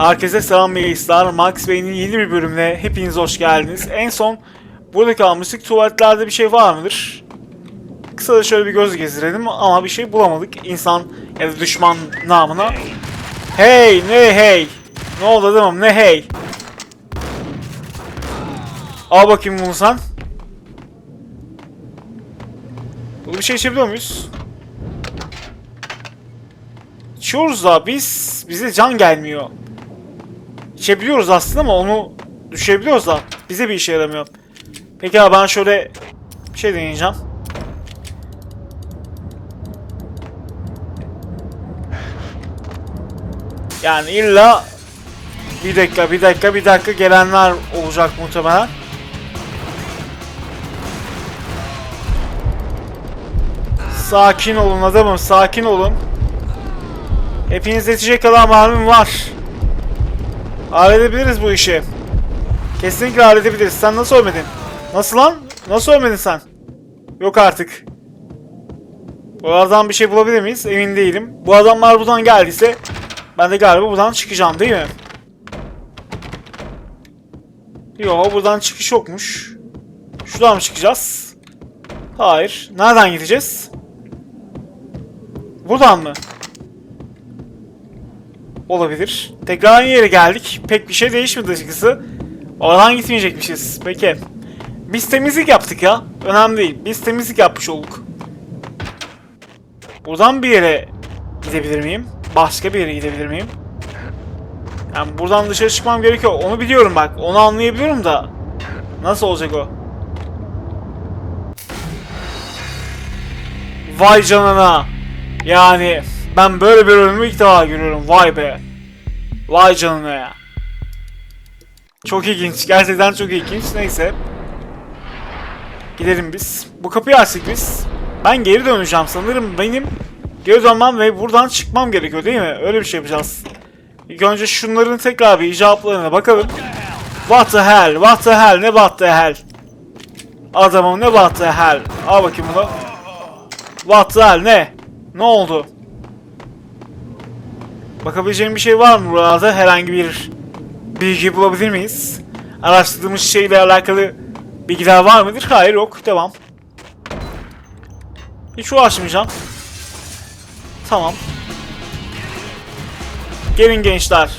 Herkese selam beyler. Max Bey'in yeni bir bölümüne hepiniz hoş geldiniz. En son burada kalmıştık. Tuvaletlerde bir şey var mıdır? Kısaca şöyle bir göz gezdirelim ama bir şey bulamadık. İnsan ya da düşman namına. Hey ne hey. Ne oldu adamım ne hey. Al bakayım bunu sen. Burada bir şey içebiliyor muyuz? İçiyoruz da biz bize can gelmiyor. İçebiliyoruz aslında ama onu düşebiliyoruz da bize bir işe yaramıyor. Peki abi ben şöyle bir şey deneyeceğim. Yani illa bir dakika bir dakika bir dakika gelenler olacak muhtemelen. Sakin olun adamım sakin olun. Hepiniz yetecek kadar mermim var. Halledebiliriz bu işi. Kesinlikle halledebiliriz. Sen nasıl ölmedin? Nasıl lan? Nasıl ölmedin sen? Yok artık. Buralardan bir şey bulabilir miyiz? Emin değilim. Bu adamlar buradan geldiyse ben de galiba buradan çıkacağım değil mi? Yok buradan çıkış yokmuş. Şuradan mı çıkacağız? Hayır. Nereden gideceğiz? Buradan mı? Olabilir. Tekrar aynı yere geldik. Pek bir şey değişmedi açıkçası. Oradan gitmeyecekmişiz. Peki. Biz temizlik yaptık ya. Önemli değil. Biz temizlik yapmış olduk. Buradan bir yere gidebilir miyim? Başka bir yere gidebilir miyim? Yani buradan dışarı çıkmam gerekiyor. Onu biliyorum bak. Onu anlayabiliyorum da. Nasıl olacak o? Vay canına. Yani ben böyle bir ölümü ilk defa görüyorum. Vay be. Vay canına ya. Çok ilginç. Gerçekten çok ilginç. Neyse. Gidelim biz. Bu kapıyı açtık biz. Ben geri döneceğim sanırım. Benim geri dönmem ve buradan çıkmam gerekiyor değil mi? Öyle bir şey yapacağız. İlk önce şunların tekrar bir icablarına bakalım. What the hell? What the hell? Ne what the hell? Adamım ne what the hell? Al bakayım bunu. What the hell? Ne? Ne oldu? Bakabileceğim bir şey var mı burada? Herhangi bir bilgi bulabilir miyiz? Araştırdığımız şeyle alakalı bilgiler var mıdır? Hayır yok. Devam. Hiç uğraşmayacağım. Tamam. Gelin gençler.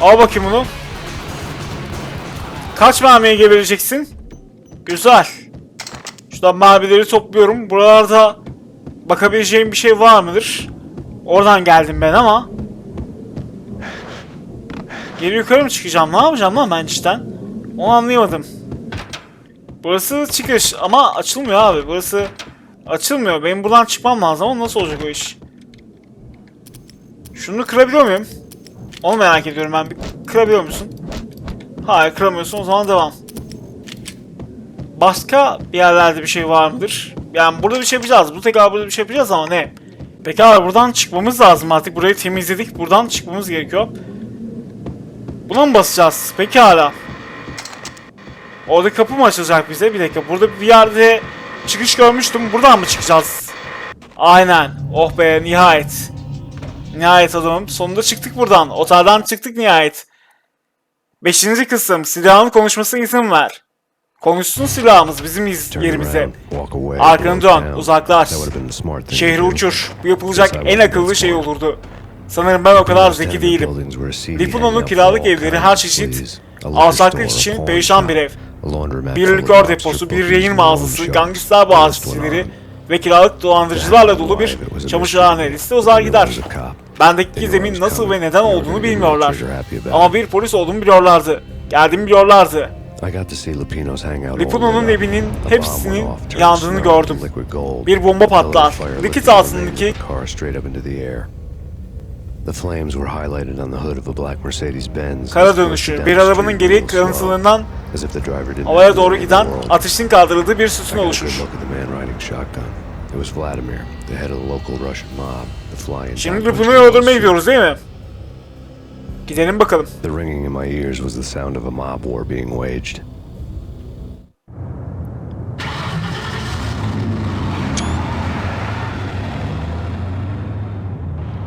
Al bakayım bunu. Kaç mermiye gebereceksin? Güzel. Şuradan mermileri topluyorum. Buralarda bakabileceğim bir şey var mıdır? Oradan geldim ben ama. Geri yukarı mı çıkacağım? Ne yapacağım lan ben cidden? Onu anlayamadım. Burası çıkış ama açılmıyor abi. Burası açılmıyor. Benim buradan çıkmam lazım ama nasıl olacak o iş? Şunu kırabiliyor muyum? Onu merak ediyorum ben. Kırabiliyor musun? Hayır kıramıyorsun o zaman devam. Başka bir yerlerde bir şey var mıdır? Yani burada bir şey yapacağız. Bu tekrar burada bir şey yapacağız ama ne? Peki abi buradan çıkmamız lazım artık. Burayı temizledik. Buradan çıkmamız gerekiyor. Buna mı basacağız? Peki hala. Orada kapı mı açılacak bize? Bir dakika. Burada bir yerde çıkış görmüştüm. Buradan mı çıkacağız? Aynen. Oh be nihayet. Nihayet adamım. Sonunda çıktık buradan. Otelden çıktık nihayet. Beşinci kısım. Silahın konuşması izin ver. Konuşsun silahımız bizim iz yerimize. Arkanı dön, uzaklaş. Şehri uçur. Bu yapılacak en akıllı şey olurdu. Sanırım ben o kadar zeki değilim. Lipuno'nun kiralık evleri her çeşit alçaklık için perişan bir ev. Bir likör deposu, bir rehin mağazası, gangster bahçeleri ve kiralık dolandırıcılarla dolu bir çamaşırhane liste uzar gider. Bendeki gizemin nasıl ve neden olduğunu bilmiyorlar. Ama bir polis olduğumu biliyorlardı. Geldiğimi biliyorlardı. Lipuno'nun evinin hepsinin yandığını gördüm. Bir bomba patlar. Likit altındaki kara dönüşü, bir arabanın geri kırıntılığından havaya doğru giden ateşin kaldırıldığı bir sütun oluşur. It was Vladimir, the head of the local Russian mob, the fly-in. Şimdi Pınar'ı öldürmeye gidiyoruz değil mi? Gidelim bakalım. The ringing in my ears was the sound of a mob war being waged.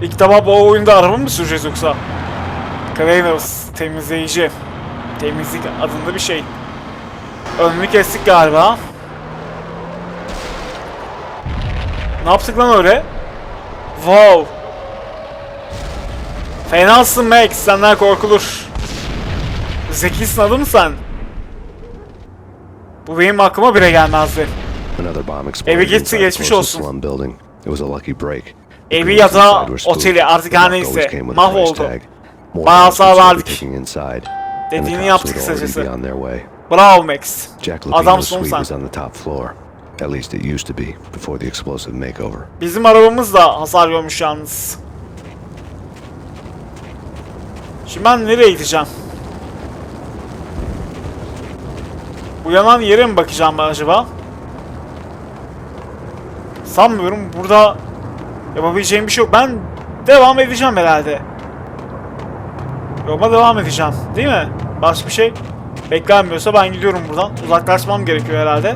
İlk defa bu oyunda araba mı süreceğiz yoksa? Cleaners, temizleyici. Temizlik adında bir şey. Önünü kestik galiba. Ne yaptık lan öyle? Wow. Fenasın Max, senden korkulur. Zekisin adı mı sen? Bu benim aklıma bile gelmezdi. Evi gitti, geçmiş olsun. Evi ya da oteli artık her neyse mahvoldu. Bayağı be verdik. Dediğini yaptık kısacası. Bravo Max. Adamsın sen. At least it used to be before the explosive makeover. Bizim arabamız da hasar görmüş yalnız. Şimdi ben nereye gideceğim? Bu yanan yere mi bakacağım ben acaba? Sanmıyorum. Burada yapabileceğim bir şey yok. Ben devam edeceğim herhalde. Yoluma devam edeceğim. Değil mi? Başka bir şey beklenmiyorsa ben gidiyorum buradan. Uzaklaşmam gerekiyor herhalde.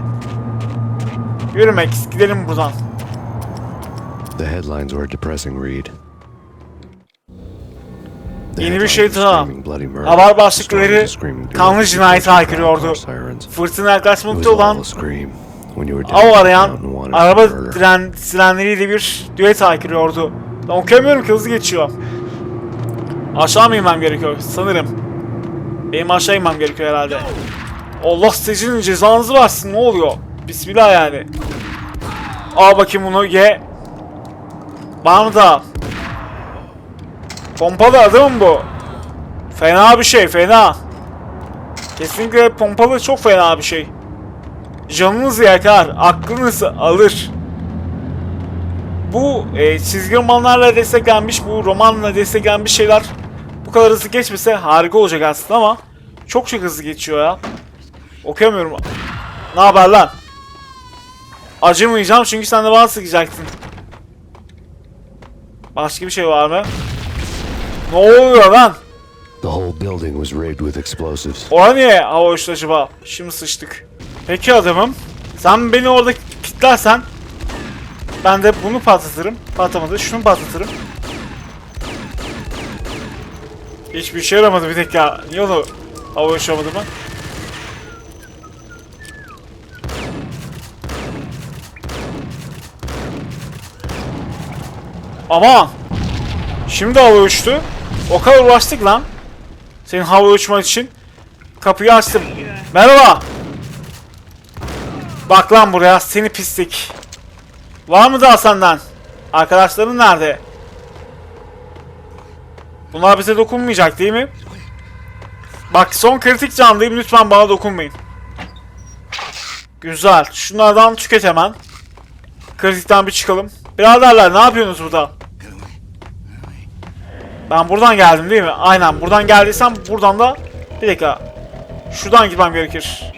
Yürümek. Gidelim buradan. The headlines were a depressing read. Yeni bir şey daha. Haber başlıkları kanlı to haykırıyordu. Fırtına yaklaşmakta olan av arayan araba tren, sirenleriyle bir düet haykırıyordu. Ben okuyamıyorum ki hızlı geçiyor. Aşağı mı inmem gerekiyor sanırım. Benim aşağı inmem gerekiyor herhalde. Allah sizin cezanızı versin ne oluyor? Bismillah yani. Al bakayım bunu ye. Var mı daha? Pompalı adı mı bu? Fena bir şey fena. Kesinlikle pompalı çok fena bir şey. Canınızı yakar, aklınızı alır. Bu e, çizgi romanlarla desteklenmiş, bu romanla desteklenmiş şeyler bu kadar hızlı geçmese harika olacak aslında ama çok çok hızlı geçiyor ya. Okuyamıyorum. Ne haber lan? Acımayacağım çünkü sen de bana sıkacaksın. Başka bir şey var mı? Ne oluyor lan? The whole building was rigged with explosives. Ora niye hava uçtu acaba? Şimdi sıçtık. Peki adamım. Sen beni orada kilitlersen ben de bunu patlatırım. Patlamadı. Şunu patlatırım. Hiçbir şey yaramadı bir dakika. Niye onu hava uçamadı mı? Ama şimdi hava uçtu. O kadar uğraştık lan. Senin hava uçmak için. Kapıyı açtım. Merhaba. Bak lan buraya seni pislik. Var mı daha senden? Arkadaşların nerede? Bunlar bize dokunmayacak değil mi? Bak son kritik candayım lütfen bana dokunmayın. Güzel. Şunlardan tüket hemen. Kritikten bir çıkalım. Biraderler ne yapıyorsunuz burada? Ben buradan geldim değil mi? Aynen buradan geldiysem buradan da bir dakika. Şuradan gitmem gerekir.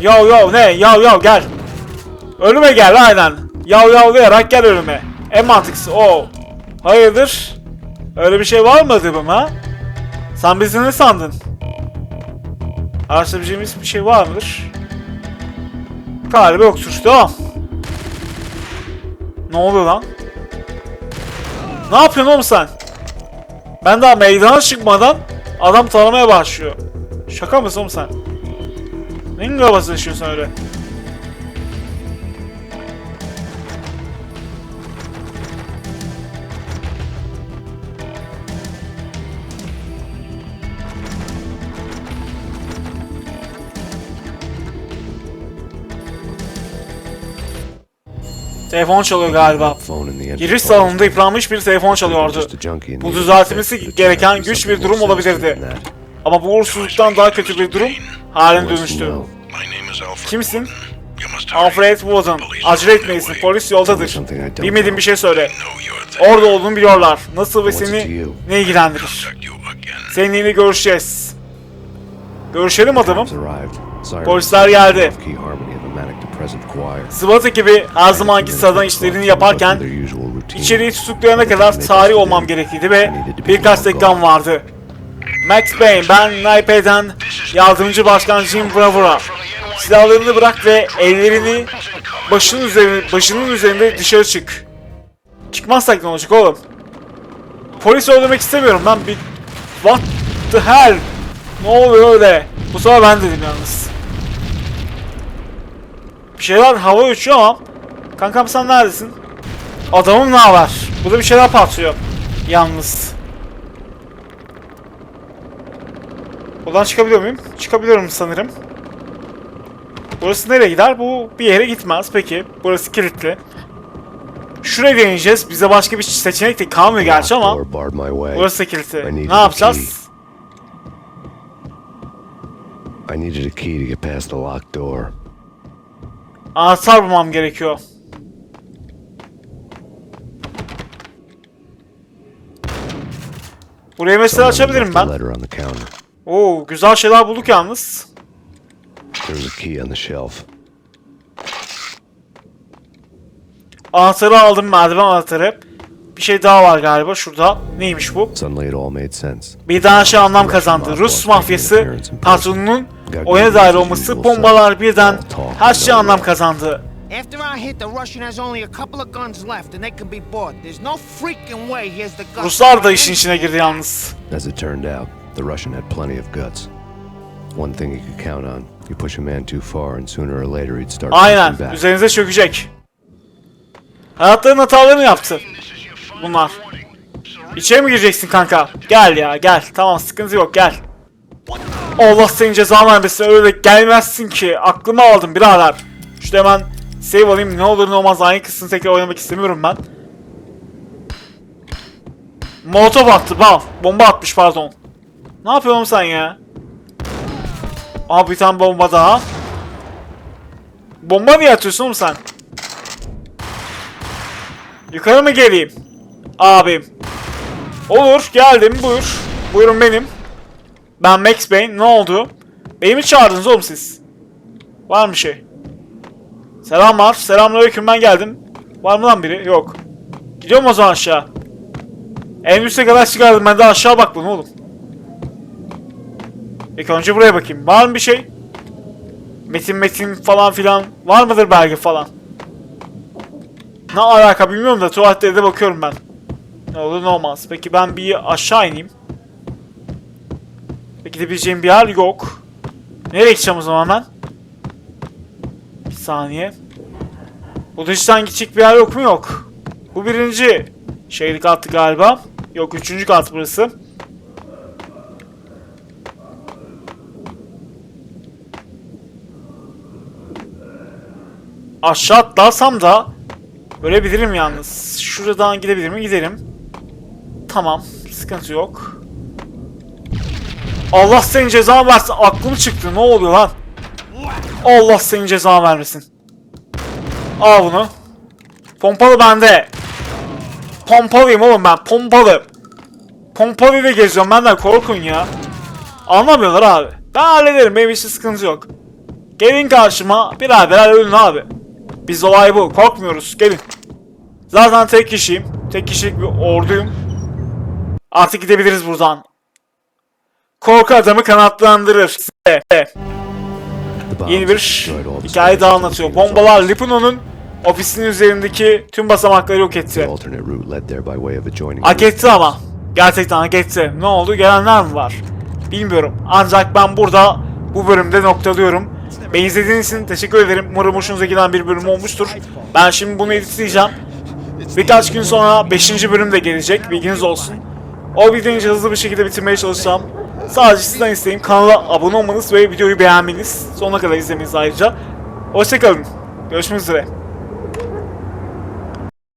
Yav yav ne? Yav yav gel. Ölüme gel aynen. Yav yavlayarak gel ölüme. En mantıklısı o. Hayırdır? Öyle bir şey var mı adımım ha? Sen bizi ne sandın? Araştırabileceğimiz bir şey var mıdır? Galiba yoktur. Devam. Ne oluyor lan? Ne yapıyorsun oğlum sen? Ben daha meydana çıkmadan adam taramaya başlıyor. Şaka mısın oğlum sen? Neyin kafası yaşıyorsun öyle? Telefon çalıyor galiba. Giriş salonunda yıpranmış bir telefon çalıyordu. Bu düzeltilmesi gereken güç bir durum olabilirdi. Ama bu uğursuzluktan daha kötü bir durum haline dönüştü. Kimsin? Alfred Wood'un. Acele etmelisin. Polis yoldadır. Bilmediğin bir şey söyle. Orada olduğunu biliyorlar. Nasıl ve seni ne ilgilendirir? Seninle görüşeceğiz. Görüşelim adamım. Polisler geldi. SWAT ekibi her zamanki sıradan işlerini yaparken içeriği tutuklayana kadar tarih olmam gerekliydi ve birkaç dakikam vardı. Max Payne, ben NIP'den yardımcı başkan Jim Bravura. Silahlarını bırak ve ellerini başının üzerine, başının üzerinde dışarı çık. Çıkmazsak ne olacak oğlum? Polis öldürmek istemiyorum ben bir... What the hell? Ne oluyor öyle? Bu sefer ben dedim yalnız. Bir şeyler hava uçuyor ama... Kankam sen neredesin? Adamım ne var? Burada bir şeyler patlıyor. Yalnız. Buradan çıkabiliyor muyum? Çıkabiliyorum sanırım. Burası nereye gider? Bu bir yere gitmez. Peki. Burası kilitli. Şuraya deneyeceğiz. Bize başka bir seçenek de kalmıyor gerçi ama. Burası kilitli. Ne yapacağız? I needed a key to get past the locked door. Anahtar bulmam gerekiyor. Burayı mesela açabilirim ben. Oo, güzel şeyler bulduk yalnız. Anahtarı aldım, merdiven anahtarı. Bir şey daha var galiba şurada. Neymiş bu? Bir daha şey anlam kazandı. Rus mafyası patronunun oyuna dahil olması, bombalar birden her şey anlam kazandı. After our hit, the Russian has only a couple of guns left and they can be bought. There's no freaking way he has the guts. Ruslar da işin içine girdi yalnız. As it turned out, the Russian had plenty of guts. One thing you could count on. You push a man too far and sooner or later he'd start Aynen. back. Üzerinize çökecek. Hayatların hatalarını yaptı. Bunlar. İçeri mi gireceksin kanka? Gel ya gel. Tamam sıkıntı yok gel. Allah senin cezanı vermesin öyle gelmezsin ki. Aklımı aldım birader. Şurada hemen save alayım ne olur ne olmaz aynı kısmını tekrar oynamak istemiyorum ben. Molotov attı bal. Bomba atmış pardon. Ne yapıyorsun sen ya? Abi bir tane bomba daha. Bomba niye atıyorsun oğlum sen? Yukarı mı geleyim? Abim. Olur geldim buyur. Buyurun benim. Ben Max Payne ne oldu? Beni mi çağırdınız oğlum siz? Var mı şey? Selamlar. Selamünaleyküm ben geldim. Var mı lan biri? Yok. Gidiyorum o zaman aşağı. En üste kadar çıkardım ben de aşağı bak bunu oğlum. İlk önce buraya bakayım. Var mı bir şey? Metin metin falan filan var mıdır belge falan? Ne alaka bilmiyorum da tuvalette de bakıyorum ben. Ne olur ne olmaz. Peki ben bir aşağı ineyim. Peki gidebileceğim bir yer yok. Nereye gideceğim o zaman ben? Bir saniye. Bu dıştan gidecek bir yer yok mu? Yok. Bu birinci şeylik kattı galiba. Yok üçüncü kat burası. Aşağı atlarsam da Ölebilirim yalnız. Şuradan gidebilir mi? Giderim. Tamam. Sıkıntı yok. Allah senin cezanı versin. Aklım çıktı. Ne oluyor lan? Allah senin cezanı vermesin. Al bunu. Pompalı bende. Pompalıyım oğlum ben. Pompalı. Pompalı ile geziyorum. Benden korkun ya. Anlamıyorlar abi. Ben hallederim. Benim için sıkıntı yok. Gelin karşıma. Birader ölün abi. Biz olay bu. Korkmuyoruz. Gelin. Zaten tek kişiyim. Tek kişilik bir orduyum. Artık gidebiliriz buradan. Korku adamı kanatlandırır. Yeni bir hikaye daha anlatıyor. Bombalar on Lipino'nun ofisinin üzerindeki tüm basamakları yok etti. Hak etti ama. Gerçekten hak etti. Ne oldu? Gelenler mi var? Bilmiyorum. Ancak ben burada bu bölümde noktalıyorum. Beni izlediğiniz için teşekkür ederim. Umarım hoşunuza giden bir bölüm olmuştur. Ben şimdi bunu editleyeceğim. Birkaç gün sonra 5. bölüm de gelecek. Bilginiz olsun. O videoyu hızlı bir şekilde bitirmeye çalışacağım. Sadece sizden isteğim kanala abone olmanız ve videoyu beğenmeniz. Sonuna kadar izlemeniz ayrıca. Hoşçakalın. Görüşmek üzere.